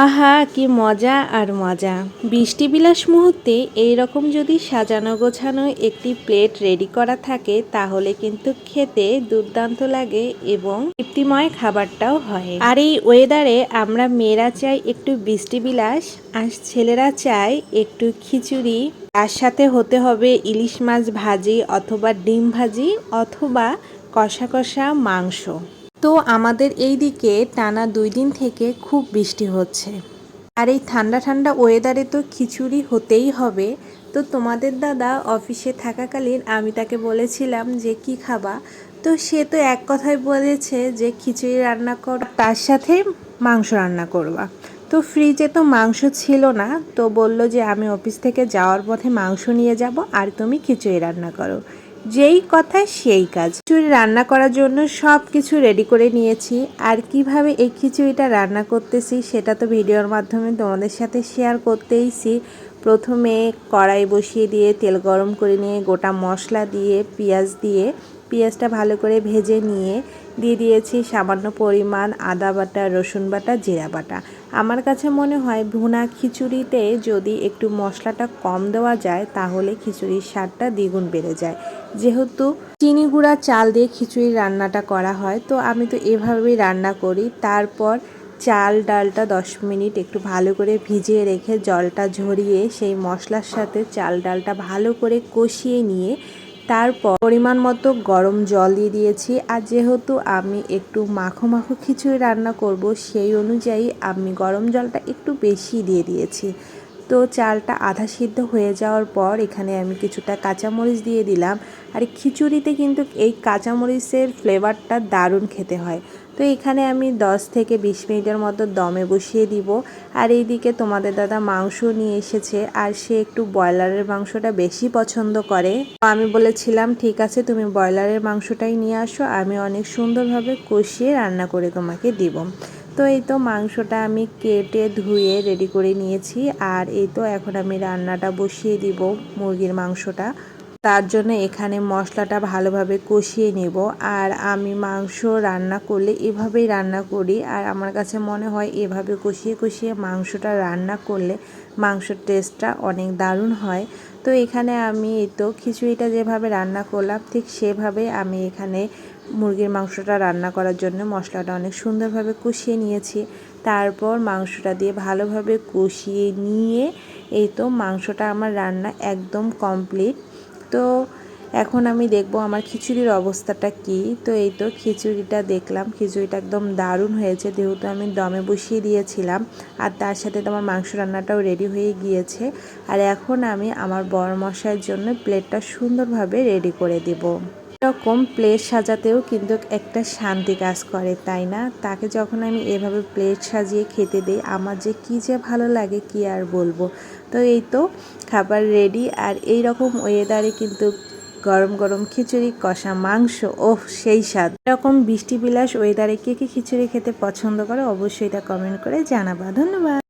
আহা, কি মজা আর মজা। বৃষ্টি বিলাস মুহূর্তে এই রকম যদি সাজানো গোছানো একটি প্লেট রেডি করা থাকে, তাহলে কিন্তু খেতে দুর্দান্ত লাগে এবং তৃপ্তিময় খাবারটাও হয়। আর এই ওয়েদারে আমরা মেয়েরা চাই একটু বৃষ্টি বিলাস আর ছেলেরা চায় একটু খিচুড়ি। তার সাথে হতে হবে ইলিশ মাছ ভাজি অথবা ডিম ভাজি অথবা কষা কষা মাংস। তো আমাদের এই দিকে টানা দুই দিন থেকে খুব বৃষ্টি হচ্ছে। আর এই ঠান্ডা ঠান্ডা ওয়েদারে তো খিচুড়ি হতেই হবে। তো তোমাদের দাদা অফিসে থাকাকালীন আমি তাকে বলেছিলাম যে, কি খাবা? তো সে তো এক কথায় বলেছে যে, খিচুড়ি রান্না কর তার সাথে মাংস রান্না করবা। তো ফ্রিজে তো মাংস ছিল না, তো বলল যে, আমি অফিস থেকে যাওয়ার পথে মাংস নিয়ে যাব, আর তুমি খিচুড়ি রান্না করো। যেই কথা সেই কাজ। খিচুড়ি রান্না করার জন্য সব কিছু রেডি করে নিয়েছি। আর কীভাবে এই খিচুড়িটা রান্না করতেছি সেটা তো ভিডিওর মাধ্যমে তোমাদের সাথে শেয়ার করতেইছি প্রথমে কড়াই বসিয়ে দিয়ে তেল গরম করে নিয়ে গোটা মশলা দিয়ে, পেঁয়াজ দিয়ে পেঁয়াজটা ভালো করে ভেজে নিয়ে দিয়ে দিয়েছি সামান্য পরিমাণ আদা বাটা, রসুন বাটা, জিরা বাটা। আমার কাছে মনে হয় ভুনা খিচুড়িতে যদি একটু মশলাটা কম দেওয়া যায় তাহলে খিচুড়ির স্বাদটা দ্বিগুণ বেড়ে যায়। যেহেতু চিনি গুঁড়া চাল দিয়ে খিচুড়ির রান্নাটা করা হয়, তো আমি তো এভাবেই রান্না করি। তারপর চাল ডালটা দশ মিনিট একটু ভালো করে ভিজিয়ে রেখে জলটা ঝরিয়ে সেই মশলার সাথে চাল ডালটা ভালো করে কষিয়ে নিয়ে তারপর পরিমাণ মতো গরম জল দিয়ে দিয়েছি, আর যেহেতু আমি একটু মাখো মাখো খিচুড়ি রান্না করব, সেই অনুযায়ী আমি গরম জলটা একটু বেশি দিয়ে দিয়েছি। তো চালটা আধা সিদ্ধ হয়ে যাওয়ার পর এখানে আমি কিছুটা কাঁচামরিচ দিয়ে দিলাম আর খিচুড়িতে কিন্তু এই কাঁচামরিচের ফ্লেভারটা দারুণ খেতে হয়। তো এখানে আমি 10 থেকে 20 মিনিটের মতো দমে বসিয়ে দিব। আর এইদিকে তোমাদের দাদা মাংস নিয়ে এসেছে আর সে একটু ব্রয়লারের মাংসটা বেশি পছন্দ করে। তো আমি বলেছিলাম, ঠিক আছে, তুমি ব্রয়লারের মাংসটাই নিয়ে আসো, আমি অনেক সুন্দরভাবে কষিয়ে রান্না করে তোমাকে দিব। তো এই তো মাংসটা আমি কেটে ধুয়ে রেডি করে নিয়েছি। আর এই তো এখন আমি রান্নাটা বসিয়ে দিব মুরগির মাংসটা। তার জন্য এখানে মশলাটা ভালোভাবে কষিয়ে নেব। আর আমি মাংস রান্না করলে এভাবেই রান্না করি। আর আমার কাছে মনে হয় এভাবে কষিয়ে কষিয়ে মাংসটা রান্না করলে মাংসর টেস্টটা অনেক দারুণ হয়। তো এখানে আমি তো খিচুড়িটা যেভাবে রান্না করলাম, ঠিক সেভাবে আমি এখানে মুরগির মাংসটা রান্না করার জন্য মশলাটা অনেক সুন্দরভাবে কষিয়ে নিয়েছি। তারপর মাংসটা দিয়ে ভালোভাবে কষিয়ে নিয়ে এই তো মাংসটা আমার রান্না একদম কমপ্লিট তো এখন আমি দেখব আমার খিচুড়ির অবস্থাটা কি। তো এই তো খিচুড়িটা দেখলাম। খিচুড়িটা একদম দারুণ হয়েছে, যেহেতু আমি দমে বসিয়ে দিয়েছিলাম আর তার সাথে তোমার মাংস রান্নাটাও রেডি হয়ে গিয়েছে। আর এখন আমি আমার বড় মশাইয়ের জন্য প্লেটটা সুন্দরভাবে রেডি করে দেব। এরকম প্লেট সাজাতেও কিন্তু একটা শান্তি কাজ করে, তাই না? তাকে যখন আমি এভাবে প্লেট সাজিয়ে খেতে দিই, আমার যে কী যে ভালো লাগে কি আর বলব। তো এই তো খাবার রেডি আর এই রকম ওয়েদারে কিন্তু গরম গরম খিচুড়ি, কষা মাংস ও সেই স্বাদ। এরকম বৃষ্টি বিলাস ওয়েদারে কে কে খিচুড়ি খেতে পছন্দ করে অবশ্যই এটা কমেন্ট করে জানাবা। ধন্যবাদ।